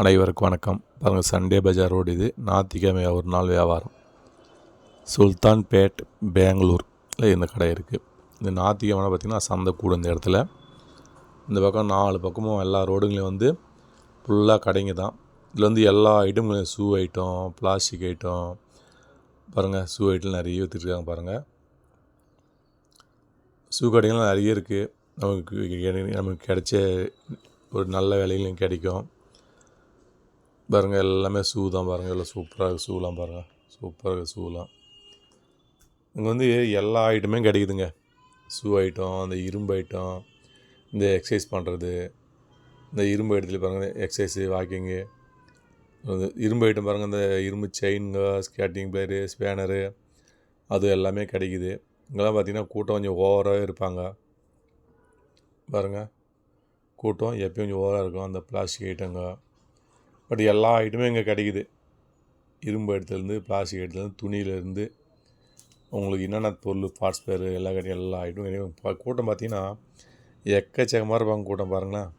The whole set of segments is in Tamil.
அனைவருக்கும் வணக்கம். பாருங்கள் சண்டே பஜார் ரோடு இது. ஞாயிற்றுக்கிழமை ஒரு நாள் வியாபாரம். சுல்தான் பேட் பெங்களூரில் இந்த கடை இருக்குது இந்த ஞாயிற்றுக்கிழமை பார்த்திங்கன்னா சந்தை கூடும் இந்த இடத்துல. இந்த பக்கம் நாலு பக்கமும் எல்லா ரோடுங்களையும் வந்து ஃபுல்லாக கடைங்க தான். இதில் வந்து எல்லா ஐட்டங்களும் ஷூ ஐட்டம் பிளாஸ்டிக் ஐட்டம் பாருங்கள் ஷூ ஐட்டம் நிறைய விற்றுருக்காங்க பாருங்கள் ஷூ கடைகள்லாம் நிறைய இருக்குது நமக்கு நமக்கு கிடைச்ச ஒரு நல்ல விலையிலையும் கிடைக்கும். பாருங்கள் எல்லாமே ஷூ தான் பாருங்கள் எல்லாம் சூப்பராக ஷூலாம் பாருங்கள் சூப்பராக ஷூலாம் இங்கே வந்து எல்லா ஐட்டமே கிடைக்குதுங்க. ஷூ ஐட்டம் அந்த இரும்பு ஐட்டம் இந்த எக்ஸசைஸ் பண்ணுறது இந்த இரும்பு இடத்துல பாருங்கள் எக்ஸசைஸு வாக்கிங்கு இரும்பு ஐட்டம் பாருங்கள் இந்த இரும்பு செயினுங்க ஸ்கேட்டிங் பிளேயரு ஸ்பேனரு அது எல்லாமே கிடைக்குது. இங்கெல்லாம் பார்த்திங்கன்னா கூட்டம் கொஞ்சம் ஓவராகவே இருப்பாங்க. பாருங்கள் கூட்டம் எப்பயும் கொஞ்சம் ஓவராக இருக்கும் அந்த பிளாஸ்டிக் ஐட்டங்க பட் எல்லா ஐட்டமும் இங்கே கிடைக்குது. இரும்பு இடத்துலேருந்து பிளாஸ்டிக் இடத்துலேருந்து துணியிலேருந்து உங்களுக்கு என்னென்ன பொருள் பார்ட்ஸ் பேர் எல்லா கிடைக்கும் எல்லா ஐட்டமும் கிடைக்கும் கூட்டம் பார்த்தீங்கன்னா எக்கச்சக்கமாக இருப்பாங்க கூட்டம் பாருங்களேன்.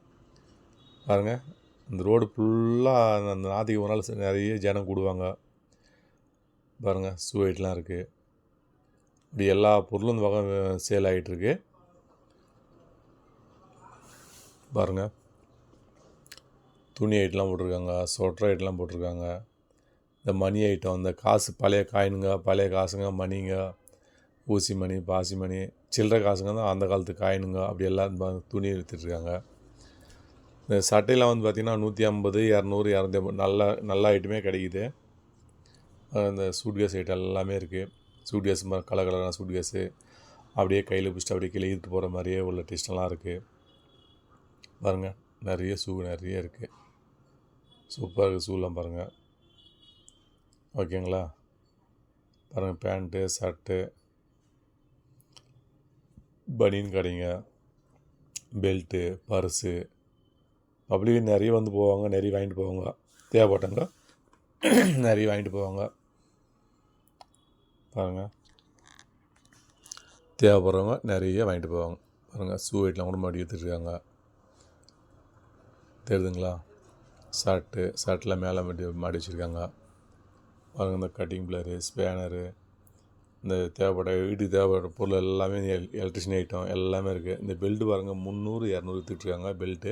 பாருங்கள் இந்த ரோடு ஃபுல்லாக அந்த நாளைக்கு ஒரு நாள் நிறைய ஜனம் கூடுவாங்க. பாருங்கள் ஷூ இருக்குது இப்படி எல்லா பொருளும் இந்த பக்கம் சேல் ஆகிட்டுருக்கு பாருங்கள் துணி ஐட்டெலாம் போட்டிருக்காங்க சொட்டர் ஐட்டெலாம் போட்டிருக்காங்க. இந்த மணி ஐட்டம் இந்த காசு பழைய காயினுங்க பழைய காசுங்க மணிங்க ஊசி மணி பாசி மணி சில்லற காசுங்க தான் அந்த காலத்து காயினுங்க அப்படி எல்லாம் துணி எடுத்துட்ருக்காங்க இந்த சட்டையெல்லாம் வந்து பார்த்திங்கன்னா நூற்றி ஐம்பது இரநூறு இரநூத்தி ஐம்பது நல்ல நல்ல ஐட்டமே கிடைக்குது. அஹ் இந்த சூட்கேஸ் ஐட்டம் எல்லாமே இருக்குது சூட்கேஸ் மாதிரி கலர் கலரான சூட்கேஸு அப்படியே கையில் பிடிச்சிட்டு அப்படியே கீழே இழுத்து போகிற மாதிரியே உள்ள டெஸ்ட்லாம் இருக்குது பாருங்கள் நிறைய ஷூ நிறைய இருக்குது சூப்பராக இருக்குது ஷூலாம் பாருங்கள் ஓகேங்களா? பாருங்கள் பேண்ட்டு ஷர்ட்டு பனியன் கடைங்க பெல்ட்டு பர்ஸு. பப்ளிக் நிறைய வந்து போவாங்க நிறைய வாங்கிட்டு போவாங்க. தேவைப்பட்டாங்க நிறைய வாங்கிட்டு போவாங்க. பாருங்கள் தேவைப்படுறவங்க நிறைய வாங்கிட்டு போவாங்க. பாருங்கள் ஷூ வெயிட்லாம் கூட மாட்டி எடுத்துருக்காங்க தெரியுதுங்களா ஷர்ட்டு ஷர்ட்டில் மேலே மாட்டி மாடி வச்சுருக்காங்க. பாருங்கள் இந்த கட்டிங் பிளரு ஸ்பேனரு இந்த தேவைப்பட்ட வீட்டுக்கு தேவைப்பட்ட பொருள் எல்லாமே எல் எலக்ட்ரிஷியன் ஐட்டம் எல்லாமே இருக்குது இந்த பெல்ட்டு பாருங்கள் முந்நூறு இரநூறு விற்றுட்ருக்காங்க பெல்ட்டு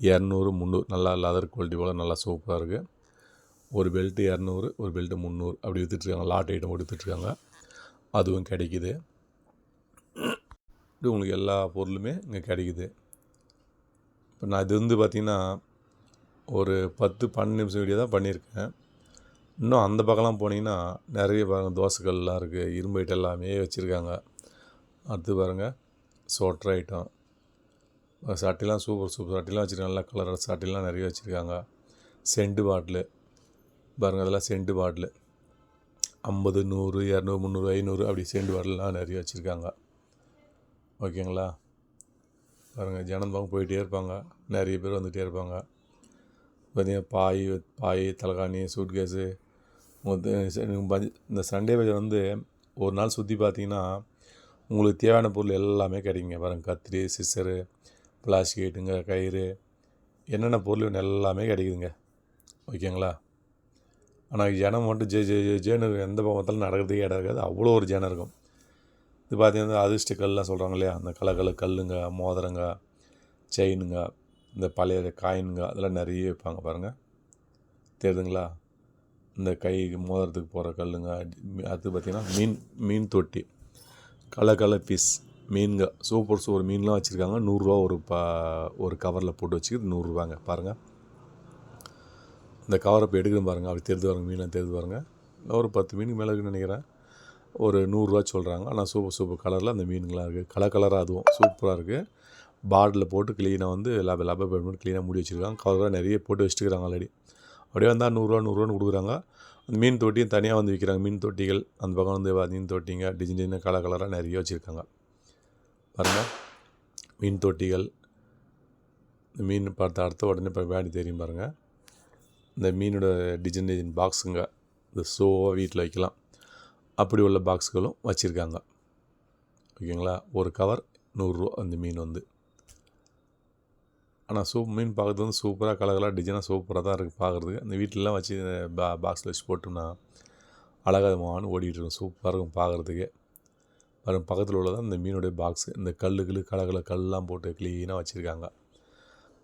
இரநூறு முந்நூறு நல்லா லெதர் குவாலிட்டி போல் நல்லா சூப்பராக இருக்குது ஒரு பெல்ட்டு இரநூறு ஒரு பெல்ட்டு முந்நூறு அப்படி விற்றுட்ருக்காங்க லாட் ஐட்டம் போட்டு விற்றுட்ருக்காங்க அதுவும் கிடைக்குது. இப்படி உங்களுக்கு எல்லா பொருளுமே இங்கே கிடைக்குது. இப்போ நான் இது வந்து பார்த்திங்கன்னா ஒரு பத்து பன்னெண்டு நிமிஷம் வீடியோ தான் பண்ணியிருக்கேன். இன்னும் அந்த பக்கம்லாம் போனீங்கன்னா நிறைய பாருங்கள் தோசைகள்லாம் இருக்குது இரும்பு ஐட்டம் எல்லாமே வச்சுருக்காங்க. அடுத்து பாருங்கள் சொட்டர் ஐட்டம் சட்டிலாம் சூப்பர் சூப்பர் சட்டிலாம் வச்சுருக்காங்க. நல்லா கலர் சட்டிலாம் நிறைய வச்சுருக்காங்க. சென்ட் பாட்டிலு பாருங்கள் அதெல்லாம் சென்ட் பாட்டிலு ஐம்பது நூறு இரநூறு முந்நூறு ஐநூறு அப்படி சென்ட் பாட்டில்லாம் நிறைய வச்சுருக்காங்க. ஓகேங்களா பாருங்கள் ஜனம் போயிட்டே இருப்பாங்க. நிறைய பேர் வந்துகிட்டே இருப்பாங்க. பார்த்தீங்கன்னா பாய் பாய் தலகாணி சூட்கேஸு இந்த சண்டே பஜார் வந்து ஒரு நாள் சுற்றி பார்த்தீங்கன்னா உங்களுக்கு தேவையான பொருள் எல்லாமே கிடைக்குங்க. பாருங்கள் கத்திரி சிஸ்ஸரு பிளாஸ்டிக் ஐட்டுங்க கயிறு என்னென்ன பொருள் வேணும் எல்லாமே கிடைக்குதுங்க. ஓகேங்களா? ஆனால் ஜனம் மட்டும் ஜே ஜே ஜே ஜேன்னு எந்த பக்கத்தில் நடக்கிறதுக்கே இடம் இருக்காது. அவ்வளோ ஒரு ஜனம் இருக்கும். இது பார்த்தீங்கன்னா அதிர்ஷ்ட கல்லாம் சொல்கிறாங்க இல்லையா? அந்த கலகல கல்லுங்க மோதிரங்க செயினுங்க இந்த பழைய காயினுங்க அதெல்லாம் நிறைய வைப்பாங்க பாருங்கள் தெரியுதுங்களா? இந்த கை மோதிரத்துக்கு போகிற கல்லுங்க அது பார்த்திங்கன்னா மீன் மீன் தொட்டி. கலர் கலர் பீஸ் மீன்க சூப்பர் சூப்பர் மீன்லாம் வச்சுருக்காங்க. நூறுரூவா ஒரு ப ஒரு கவரில் போட்டு வச்சுக்கிட்டு நூறுரூவாங்க. பாருங்கள் இந்த கவரை இப்போ எடுக்கணும் பாருங்கள் அப்படி தெரிஞ்சு பாருங்க. மீன்லாம் தெரிஞ்சு பாருங்கள் ஒரு பத்து மீனுக்கு மேலே இருக்குன்னு நினைக்கிறேன். ஒரு நூறுரூவா சொல்கிறாங்க ஆனால் சூப்பர் சூப்பர் கலரில் அந்த மீனுங்களாம் இருக்குது கலர் கலராக அதுவும் சூப்பராக இருக்குது பாட்டில் போட்டு க்ளீனாக வந்து லப லப பண்ணி க்ளீனாக மூடி வச்சுருக்காங்க. கலராக நிறைய போட்டு வச்சுருக்காங்க ஆல்ரெடி அப்படியே வந்தால் நூறுரூவா நூறுரூவான்னு கொடுக்குறாங்க. அந்த மீன் தொட்டியும் தனியாக வந்து விற்கிறாங்க மீன் தொட்டிகள் அந்த பக்கம் வந்து மீன் தொட்டிங்க டிசைன் டிசைன் கலர் கலராக நிறைய வச்சுருக்காங்க. பாருங்கள் மீன் தொட்டிகள். இந்த மீன் பார்த்த அடுத்த உடனே இப்போ வேண்டி தெரியும் பாருங்கள் இந்த மீனோட டிசைன் டிசைன் பாக்ஸுங்க இந்த ஷோவாக வீட்டில் வைக்கலாம். அப்படி உள்ள பாக்ஸ்களும் வச்சுருக்காங்க. ஓகேங்களா? ஒரு கவர் நூறுரூவா அந்த மீன் வந்து. ஆனால் சூப் மீன் பார்க்குறது வந்து சூப்பராக கலகலாக டிசைனாக சூப்பராக தான் இருக்குது பார்க்குறதுக்கு. அந்த வீட்டிலலாம் வச்சு பா பாக்ஸில் வச்சு போட்டோம்னா அழகாதமானு ஓடிட்டு இருக்கும். சூப்பராக இருக்கும் பார்க்குறதுக்கு. வரும் பக்கத்தில் உள்ளதான் இந்த மீனுடைய பாக்ஸு இந்த கல்லு கிளு கலகல கல்லாம் போட்டு க்ளீனாக வச்சுருக்காங்க.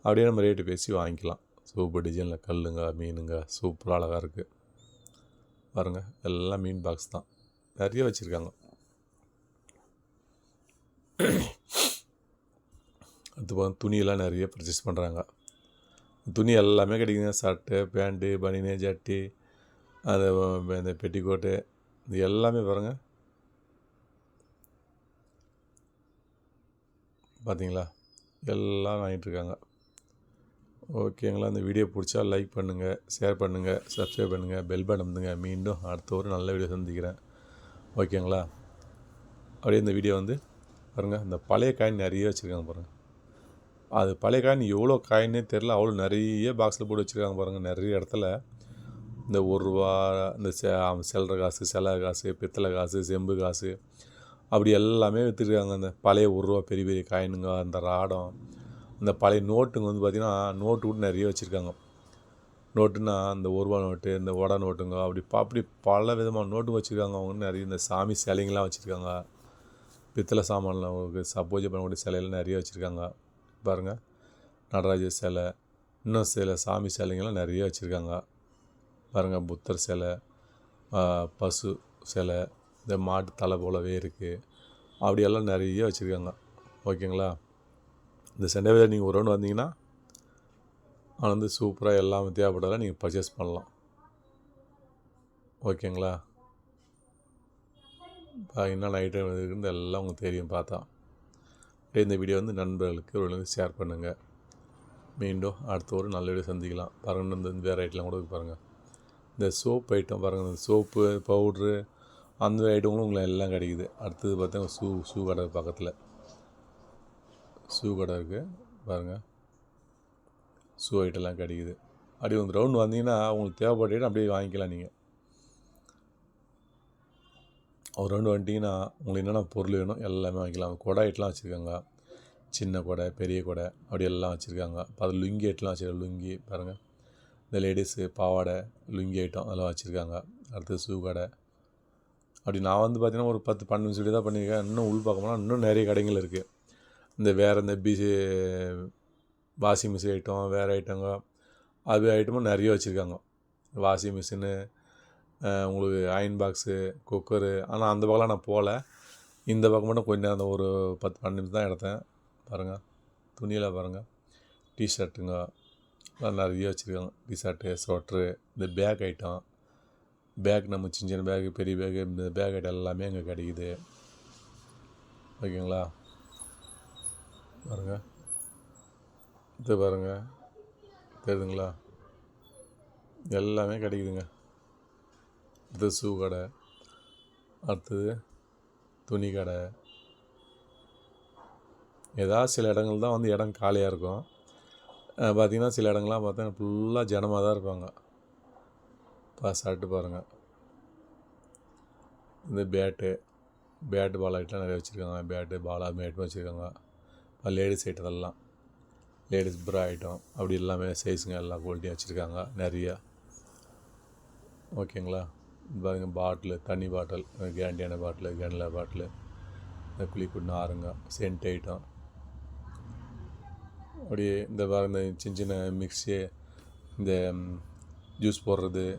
அப்படியே நம்ம ரேட்டு பேசி வாங்கிக்கலாம். சூப்பர் டிசைனில் கல்லுங்க மீனுங்க சூப்பராக அழகாக இருக்குது பாருங்கள் எல்லாம் மீன் பாக்ஸ் தான். நிறைய வச்சுருக்காங்க. அது துணியெல்லாம் நிறைய பர்ச்சேஸ் பண்ணுறாங்க துணி எல்லாமே கிடைக்குதுங்க. ஷர்ட்டு பேண்ட்டு பனியனு ஜட்டி அது இந்த பெட்டிக்கோட்டு இது எல்லாமே பாருங்கள் பார்த்தீங்களா எல்லாம் வாங்கிட்டுருக்காங்க ஓகேங்களா இந்த வீடியோ பிடிச்சா லைக் பண்ணுங்கள் ஷேர் பண்ணுங்கள் சப்ஸ்கிரைப் பண்ணுங்கள் பெல் பட்டன் மீண்டும் அடுத்த ஒரு நல்ல வீடியோ சந்திக்கிறேன். ஓகேங்களா? அப்படியே இந்த வீடியோ வந்து பாருங்கள் இந்த பழைய காயின் நிறைய வச்சுருக்காங்க பாருங்கள் அது பழைய காயின் எவ்வளோ காயின்னே தெரில அவ்வளோ நிறைய பாக்ஸில் போட்டு வச்சுருக்காங்க பாருங்கள் நிறைய இடத்துல. இந்த ஒரு ரூபா இந்த செ சில்லற காசு சில காசு பித்தளை காசு செம்பு காசு அப்படி எல்லாமே விற்றுருக்காங்க அந்த பழைய ஒரு ரூபா பெரிய பெரிய காயினுங்க அந்த ராடம் இந்த பழைய நோட்டுங்க வந்து பார்த்திங்கன்னா நோட்டு கூட நிறைய வச்சுருக்காங்க. நோட்டுன்னா அந்த ஒரு ரூபா நோட்டு இந்த வடை நோட்டுங்க அப்படி அப்படி பல விதமான நோட்டு வச்சுருக்காங்க அவங்க நிறைய இந்த சாமி சிலைங்களாம் வச்சுருக்காங்க. பித்தளை சாமான்லாம் அவங்களுக்கு சப்போஜ் பண்ணக்கூடிய சிலையெல்லாம் நிறைய வச்சுருக்காங்க. பாருங்கள் நடராஜர் சிலை இன்னும் சில சாமி சிலைங்கள்லாம் நிறைய வச்சுருக்காங்க. பாருங்கள் புத்தர் சிலை பசு சிலை இந்த மாட்டு தலை போலவே இருக்குது அப்படியெல்லாம் நிறைய வச்சுருக்காங்க. ஓகேங்களா? இந்த சண்டே நீங்கள் ஒரு ஒன்று வந்தீங்கன்னா அது வந்து சூப்பராக எல்லாம் தேவைப்படலாம் நீங்கள் பர்ச்சேஸ் பண்ணலாம். ஓகேங்களா இப்போ என்னென்ன ஐட்டம் இருக்குன்னு எல்லாம் உங்களுக்கு தெரியும் பார்த்தா. இந்த வீடியோ வந்து நண்பர்களுக்கு ஒரு ஷேர் பண்ணுங்கள் மீண்டும் அடுத்த ஒரு நல்ல வீடியோ சந்திக்கலாம். பாருங்கள் இந்த வேறு ஐட்டம்லாம் கூட பாருங்கள் இந்த சோப் ஐட்டம் பாருங்கள் இந்த சோப்பு பவுட்ரு அந்த ஐட்டங்களும் உங்களுக்கு எல்லாம் கிடைக்குது. அடுத்தது பார்த்தா ஷூ ஷூ கடை பக்கத்தில். ஷூ கடை இருக்குது பாருங்கள் ஷூ ஐட்டம்லாம் கிடைக்குது. அப்படி ಒಂದು ரவுண்ட் வந்தீங்கன்னா உங்களுக்கு தேவைப்பட்டு அப்படியே வாங்கிக்கலாம் நீங்கள் ஒரு ரவுண்டு வந்துட்டிங்கன்னா உங்களுக்கு என்னென்ன பொருள் வேணும் எல்லாமே வாங்கிக்கலாம். குடை ஐட்டெலாம் வச்சுருக்காங்க. சின்ன குடை பெரிய குடை அப்படி எல்லாம் வச்சுருக்காங்க. அது லுங்கி ஐட்டம்லாம் வச்சுருக்காங்க. லுங்கி பாருங்கள் இந்த லேடிஸு பாவாடை லுங்கி ஐட்டம் அதெல்லாம் வச்சுருக்காங்க. அடுத்தது ஷூ கடை. அப்படி நான் வந்து பார்த்தீங்கன்னா ஒரு பத்து பன்னெண்டு சொல்லி தான் பண்ணியிருக்கேன். இன்னும் உள் பார்க்கணும்னா இன்னும் நிறைய கடைகள் இருக்குது இந்த வேறு இந்த பிசி வாஷிங் மிஷின் ஐட்டம் வேறு ஐட்டங்க. அது ஐட்டமும் நிறைய வச்சுருக்காங்க. வாஷிங் மிஷினு உங்களுக்கு அயன் பாக்ஸு குக்கரு. ஆனால் அந்த பக்கம்லாம் நான் போகல. இந்த பக்கம் மட்டும் கொஞ்சம் நேரம் ஒரு பத்து பன்னெண்டு நிமிஷம் தான் எடுத்தேன். பாருங்கள் துணியில் பாருங்கள் டிஷர்ட்டுங்க எல்லாம் நிறைய வச்சுருக்காங்க. டிஷர்ட்டு ஸ்வெட்ரு இந்த பேக் ஐட்டம் பேக் நம்ம சின்ன சின்ன பேகு பெரிய பேகு இந்த பேக் ஐட்டம் எல்லாமே அங்கே கிடைக்குது. ஓகேங்களா? பாருங்கள் இது பாருங்கள் தெரியுதுங்களா? எல்லாமே கிடைக்குதுங்க. இது ஷூ கடை. அடுத்தது துணி கடை. ஏதாவது சில இடங்கள் தான் வந்து இடம் காலியாக இருக்கும். பார்த்திங்கன்னா சில இடங்கள்லாம் பார்த்தா ஃபுல்லாக ஜனமாக தான் இருப்பாங்க. பா சாப்பிட்டு பாருங்கள் இந்த பேட்டு பேட்டு பால் ஐட்டம் நிறைய வச்சுருக்காங்க. பேட்டு பால் அது மாதிரி வச்சுருக்காங்க. Ladies item ladies bra item. அப்படி எல்லாமே சைஸுங்க எல்லாம் குவாலிட்டியாக வச்சுருக்காங்க. நிறையா. ஓகேங்களா? பாருங்கள் பாட்டிலு தண்ணி பாட்டில் கேண்டியான பாட்டிலு கேண்டிலா பாட்டிலு இந்த குளிப்பு ஆறுங்க சென்ட் ஐட்டம் அப்படியே இந்த பாருங்க சின்ன சின்ன மிக்ஸி இந்த ஜூஸ் போடுறது.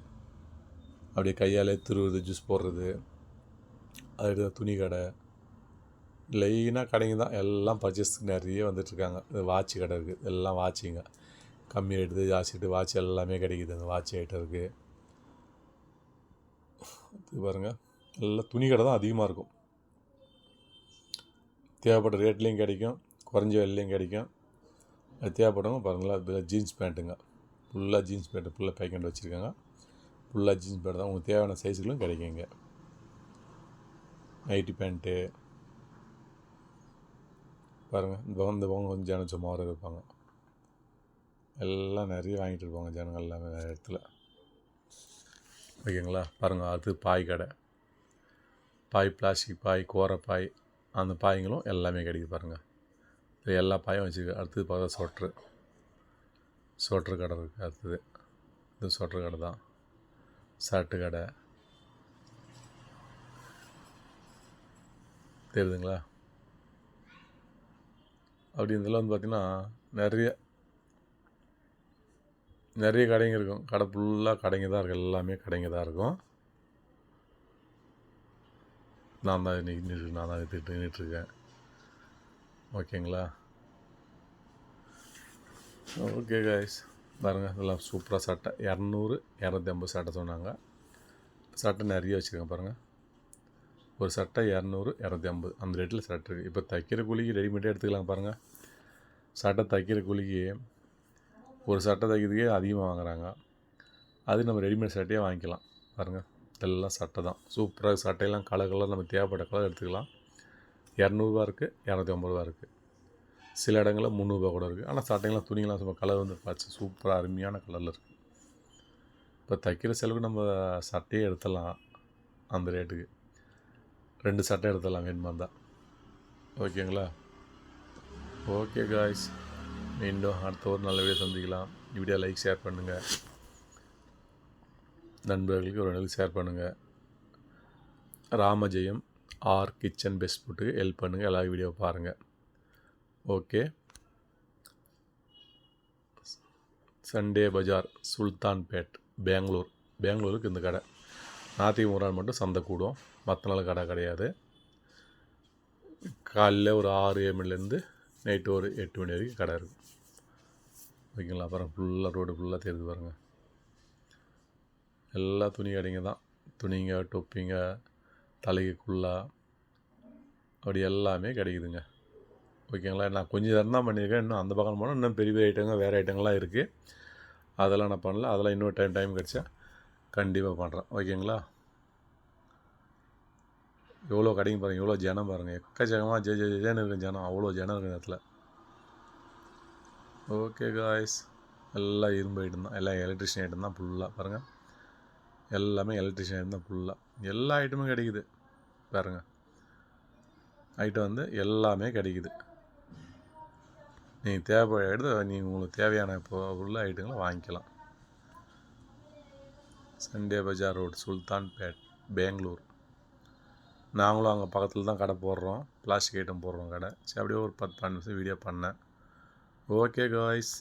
அப்படியே கையாலே திருவுறது ஜூஸ் போடுறது. அது துணி கடை. லைனாக கடைங்க தான். எல்லாம் பர்ச்சேஸ்க்கு நிறைய வந்துட்டுருக்காங்க. வாட்ச் கடை இருக்குது எல்லாம் வாட்சிங்க கம்மி ரேட்டு ஜாஸ்தி ரேட்டு வாட்ச் எல்லாமே கிடைக்குது. அந்த வாட்ச் ஐட்டம் இருக்குது இது பாருங்கள் எல்லாம் துணி கடை தான் அதிகமாக இருக்கும். தேவைப்பட்ட ரேட்லேயும் கிடைக்கும். குறைஞ்ச விலையிலையும் கிடைக்கும். அது தேவைப்பட்டவங்க பாருங்களா அது ஜீன்ஸ் பேண்ட்டுங்க ஃபுல்லாக ஜீன்ஸ் பேண்ட்டு ஃபுல்லாக பேக்கெண்ட் வச்சுருக்காங்க. ஃபுல்லாக ஜீன்ஸ் பேண்ட் தான். உங்களுக்கு தேவையான சைஸுகளும் கிடைக்குங்க. நைட்டி பேண்ட்டு பாருங்கள் இந்த பக்கம் கொஞ்சம் ஜனம் சும்மா வர இருப்பாங்க எல்லாம் நிறைய வாங்கிட்டு இருப்பாங்க ஜனங்கள் எல்லாமே நிறைய இடத்துல. ஓகேங்களா? பாருங்கள் அது பாய் கடை. பாய் பிளாஸ்டிக் பாய் கோரை பாய் அந்த பாய்ங்களும் எல்லாமே கிடைக்குது பாருங்கள் இப்போ எல்லா பாயும் வச்சுருக்கு. அடுத்தது பார்த்தா சொட்ரு ஸ்வெட்ரு கடை இருக்குது அடுத்தது. இது ஸ்வெட்ரு கடை தான். ஷர்ட்டு கடை. தெரியுதுங்களா? அப்படி இதில் வந்து பார்த்திங்கன்னா நிறைய நிறைய கடைங்க இருக்கும். கடை ஃபுல்லாக கடைங்க தான் இருக்கும். எல்லாமே கடைங்க தான் இருக்கும். நான் தான் இன்னைக்கு நான் தான் நின்றுட்டு நின்றுட்டுருக்கேன் ஓகேங்களா? ஓகே கைஸ் பாருங்கள் இதெல்லாம் சூப்பராக சட்டை. இரநூறு இரநூத்தி ஐம்பது சட்டை சொன்னாங்க. சட்டை நிறைய வச்சுருக்கேன் பாருங்கள் ஒரு சட்டை இரநூறு இரநூத்தி ஐம்பது. அந்த ரேட்டில் சட்டை இருக்குது இப்போ தைக்கிற கூலிக்கு ரெடிமேடாக எடுத்துக்கலாம் பாருங்கள் சட்டை தைக்கிற கூலிக்கு ஒரு சட்டை தைக்கிறதுக்கே அதிகமாக வாங்குறாங்க. அது நம்ம ரெடிமேட் சட்டையே வாங்கிக்கலாம். பாருங்கள் எல்லாம் சட்டை தான். சூப்பராக சட்டையெல்லாம் கலர் கலர் நம்ம தேவைப்பட்ட கலர் எடுத்துக்கலாம். இரநூறுபா இருக்குது இரநூத்தி ஐம்பது ரூபா இருக்குது சில இடங்களில் முந்நூறுபா கூட இருக்குது ஆனால் சட்டைங்களாம் துணிங்களாம் சும்மா கலர் வந்து பார்த்து சூப்பராக அருமையான கலரில் இருக்குது இப்போ தைக்கிற செலவுக்கு நம்ம சட்டையே எடுத்துடலாம் அந்த ரேட்டுக்கு ரெண்டு சட்டை எடுத்துடலாம் வேணுமா இருந்தால் ஓகேங்களா? ஓகே காய்ஸ் மீண்டும் அடுத்த ஒரு நல்ல வீடியோ சந்திக்கலாம். வீடியோ லைக் ஷேர் பண்ணுங்கள் நண்பர்களுக்கு ஒரு நாளைக்கு ஷேர் பண்ணுங்கள் ராமஜெயம் ஆர் கிச்சன் பெஸ்ட் ஃபுட்டுக்கு ஹெல்ப் பண்ணுங்கள் எல்லா வீடியோ பாருங்கள் ஓகே? சண்டே பஜார் சுல்தான்பேட் பெங்களூர் பெங்களூருக்கு இந்த கடை. ஞாயிற்றுக்கு ஒரு நாள் மட்டும் சந்தை கூடும். மற்ற நாள் கடை கிடையாது. காலையில் ஒரு ஆறு ஏழு மணிலேருந்து நைட்டு ஒரு எட்டு மணி வரைக்கும் கடை இருக்கும். ஓகேங்களா? அப்புறம் ஃபுல்லாக ரோடு ஃபுல்லாக தெரிஞ்சு பாருங்கள் எல்லா துணி கடைங்க தான். துணிங்க தொப்பிங்க தலைக்குள்ளா அப்படி எல்லாமே கிடைக்குதுங்க. ஓகேங்களா? நான் கொஞ்சம் நேரம் தான் பண்ணியிருக்கேன். இன்னும் அந்த பக்கம் போனால் இன்னும் பெரிய பெரிய ஐட்டங்க வேறு ஐட்டங்கள்லாம் இருக்குது அதெல்லாம் நான் பண்ணல. அதெல்லாம் இன்னொரு டைம் டைம் கிடச்சா கண்டிப்பாக பண்ணுறேன் ஓகேங்களா? எவ்வளோ கடைங்க பாருங்கள் எவ்வளோ ஜனம் பாருங்கள் எக்கச்சக்கமாக ஜெ ஜெ ஜென்னு இருக்கும் ஜனம் அவ்வளோ ஜனம் இருக்கும் இடத்துல. ஓகே காய்ஸ் எல்லாம் இரும்பு ஐட்டம் தான். எல்லாம் எலக்ட்ரிஷியன் ஐட்டம் தான் ஃபுல்லாக பாருங்கள் எல்லாமே எலக்ட்ரிஷியன் ஐட்டம் தான் ஃபுல்லாக எல்லா ஐட்டமும் கிடைக்குது பாருங்கள் ஐட்டம் வந்து எல்லாமே கிடைக்குது. நீங்கள் தேவைப்பட எடுத்து நீங்கள் உங்களுக்கு தேவையான இப்போ உள்ள ஐட்டங்களை வாங்கிக்கலாம். Sunday Bazaar road Sultanpet Bangalore. நாங்களும் அங்கே பக்கத்தில் தான் கடை போடுறோம். பிளாஸ்டிக் ஐட்டம் போடுறோம் கடை. சரி அப்படியே ஒரு பத்து பன்னெண்டு நிமிஷம் வீடியோ பண்ணேன். Okay guys